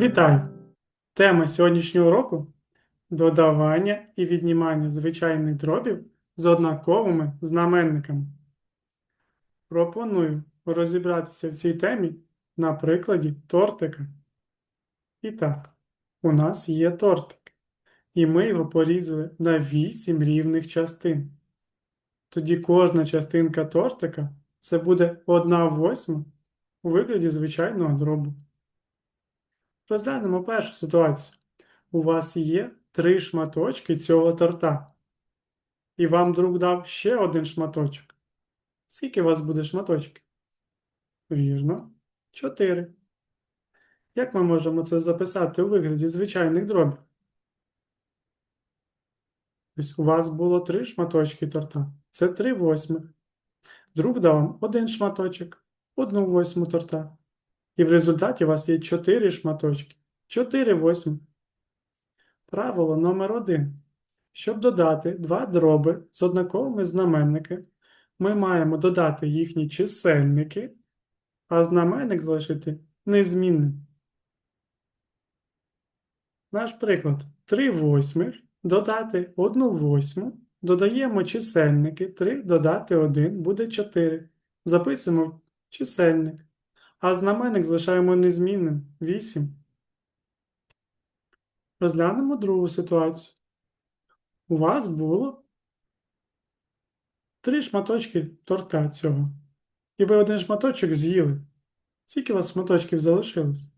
Вітаю! Тема сьогоднішнього уроку додавання і віднімання звичайних дробів з однаковими знаменниками. Пропоную розібратися в цій темі на прикладі тортика. І так, у нас є тортик, і ми його порізали на 8 рівних частин. Тоді кожна частинка тортика це буде 1 восьма у вигляді звичайного дробу. Розглянемо першу ситуацію. У вас є три шматочки цього торта. І вам друг дав ще один шматочок. Скільки у вас буде шматочків? Вірно, чотири. Як ми можемо це записати у вигляді звичайних дробів? Ось у вас було три шматочки торта. Це три восьмих. Друг дав вам один шматочок, одну восьму торта. І в результаті у вас є 4 шматочки. 4 восьми. Правило номер 1. Щоб додати два дроби з однаковими знаменники, ми маємо додати їхні чисельники, а знаменник залишити незмінним. Наш приклад 3 восьмих додати 1 восьму, додаємо чисельники 3 додати 1 буде 4. Записуємо чисельник а знаменник залишаємо незмінним 8. Розглянемо другу ситуацію. У вас було три шматочки торта цього. І ви один шматочок з'їли. Скільки у вас шматочків залишилось?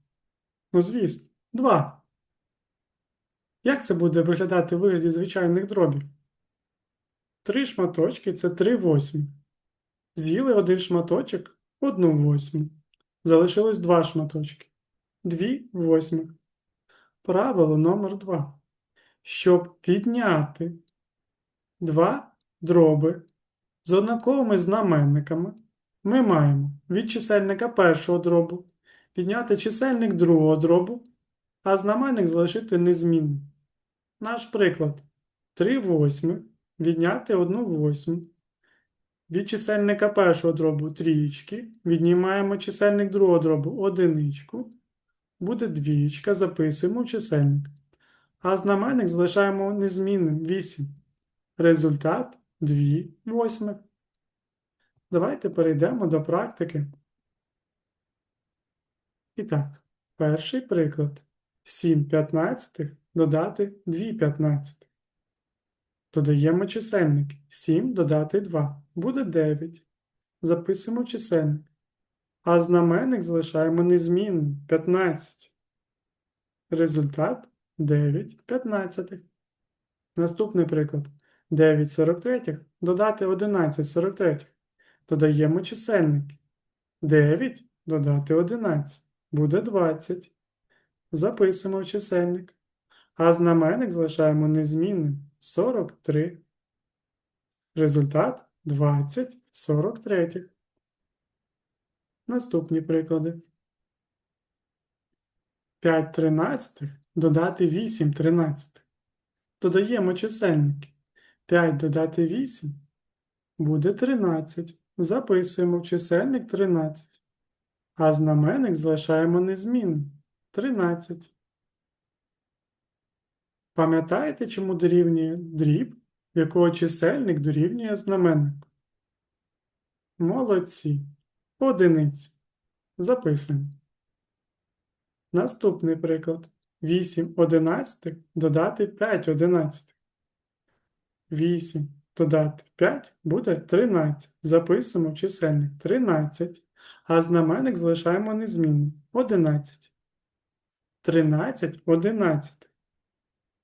Ну, звісно, два. Як це буде виглядати в вигляді звичайних дробів? Три шматочки це три восьмі. З'їли один шматочок одну восьму. Залишилось два шматочки. Дві восьмих. Правило номер 2. Щоб підняти два дроби з однаковими знаменниками, ми маємо від чисельника першого дробу підняти чисельник другого дробу, а знаменник залишити незмінним. Наш приклад 3 восьмих відняти 1 восьму від чисельника першого дробу трієчки, віднімаємо чисельник другого дробу одиничку, буде двієчка, записуємо в чисельник. А знаменник залишаємо незмінним 8. Результат 2 восьмих. Давайте перейдемо до практики. І так, перший приклад. 7 п'ятнадцятих додати 2 п'ятнадцятих. Додаємо чисельник. 7 додати 2. Буде 9. Записуємо чисельник. А знаменник залишаємо незмінним 15. Результат 9 15. Наступний приклад. 9 43 додати 11 43. Додаємо чисельник. 9 додати 11. Буде 20. Записуємо в чисельник. А знаменник залишаємо незмінним 43. Результат 20 43. Наступні приклади. 5 тринадцятих додати 8 тринадцятих. Додаємо чисельники. 5 додати 8 буде 13. Записуємо в чисельник 13. А знаменник залишаємо незмінним 13. Пам'ятаєте, чому дорівнює дріб, якого чисельник дорівнює знаменнику? Молодці. Одиниці. Записуємо. Наступний приклад. 8 одинадцятих додати 5 одинадцятих. 8 додати 5 буде 13. Записуємо чисельник 13, а знаменник залишаємо незмінним 11. 13 одинадцятих.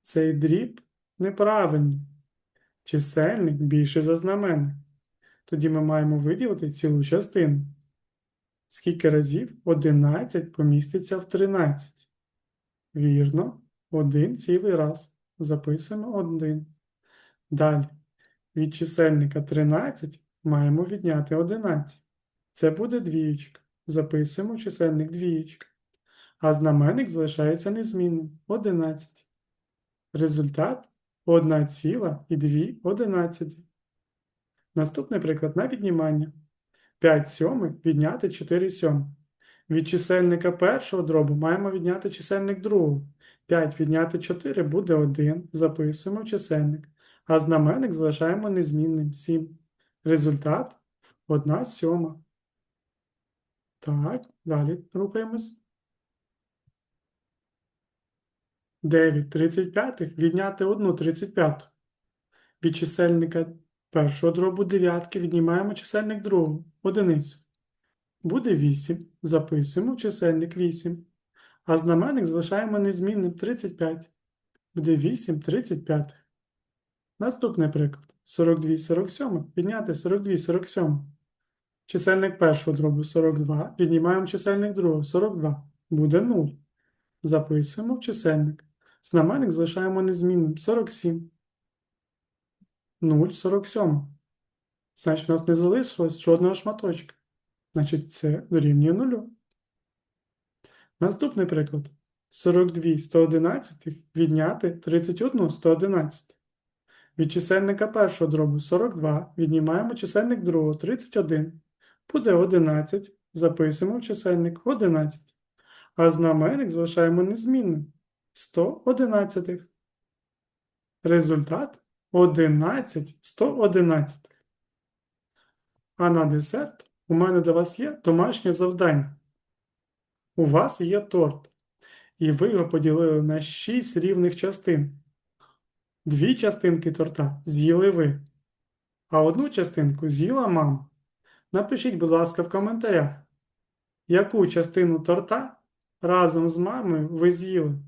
Цей дріб неправильний. Чисельник більше за знаменник. Тоді ми маємо виділити цілу частину. Скільки разів 11 поміститься в 13? Вірно, один цілий раз. Записуємо 1. Далі. Від чисельника 13 маємо відняти 11. Це буде двієчка. Записуємо чисельник двієчка. А знаменник залишається незмінним 11. Результат 1,2. Наступний приклад на віднімання. 5 сьомих відняти 4 сьомих. Від чисельника першого дробу маємо відняти чисельник другого. 5 відняти 4 буде 1. Записуємо в чисельник. А знаменник залишаємо незмінним 7. Результат 1 сьома. Так, далі рухаємось. 9 35 відняти 1 35. Від чисельника першого дробу дев'ятки віднімаємо чисельник другого одиницю. Буде 8. Записуємо в чисельник 8. А знаменник залишаємо незмінним 35. Буде 8 35. Наступний приклад. 42 47 відняти 42 47. Чисельник першого дробу 42. Віднімаємо чисельник другого 42. Буде 0. Записуємо в чисельник. Знаменник залишаємо незмінним 47. 0 47. Значить, у нас не залишилось жодного шматочка. Значить, це дорівнює 0. Наступний приклад. 42 111 відняти 31 111. Від чисельника першого дробу 42 віднімаємо чисельник другого 31. Буде 11. Записуємо в чисельник 11. А знаменник залишаємо незмінним 111. Результат 11 111. А на десерт у мене для вас є домашнє завдання. У вас є торт, і ви його поділили на 6 рівних частин. Дві частинки торта з'їли ви, а одну частинку з'їла мама. Напишіть, будь ласка, в коментарях, яку частину торта разом з мамою ви з'їли.